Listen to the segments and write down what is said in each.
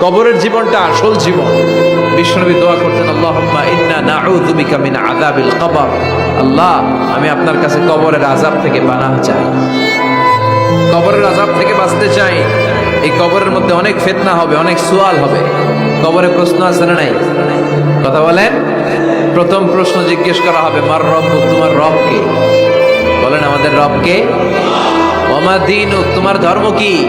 কবরের জীবনটা আসল জীবন। বিশ্বনবী দোয়া করতেন, আল্লাহুম্মা ইন্না কবর। আল্লাহ, আমি আপনার কাছে কবরের আযাব থেকে পানাহ চাই। কবরের আযাব থেকে বাঁচতে চাই, এই কবরের মধ্যে অনেক ফিতনা হবে, অনেক সুয়াল হবে। কবরে প্রশ্ন আছে না নাই? কথা বলেন। প্রথম প্রশ্ন জিজ্ঞেস করা হবে, মার রব, তোমার রব কে? বলেন, আমাদের রব কে? ওমা দিন তোমার ধর্ম কি?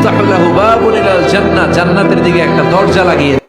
ইফতাহু লাহু বাবুন ইলাল জান্নাহ জান্নাতের দিকে একটা দরজা লাগিয়ে